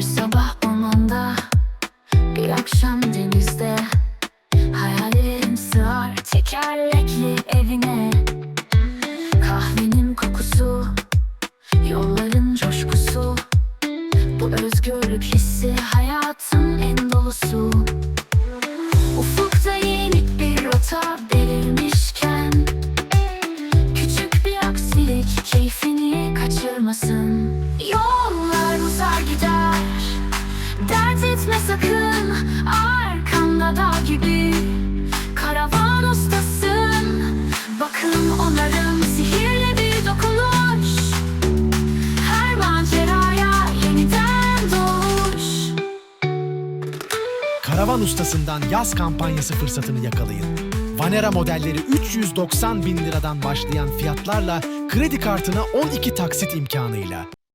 Bir sabah ormanda Bir akşam denizde. Hayallerim sığar Tekerlekli evine. Kahvenin kokusu Yolların coşkusu. Bu özgürlük hissi Hayatın en dolusu. Ufukta yeni bir rota belirmişken Küçük bir aksilik Keyfini kaçırmasın. Yol etme sakın Arkanda dağ gibi Karavan ustasın Bakın onların sihirli bir dokunuş Her maceraya yeniden doğuş Karavan ustasından yaz kampanyası fırsatını yakalayın. Vanera modelleri 390 bin liradan başlayan fiyatlarla kredi kartına 12 taksit imkanıyla.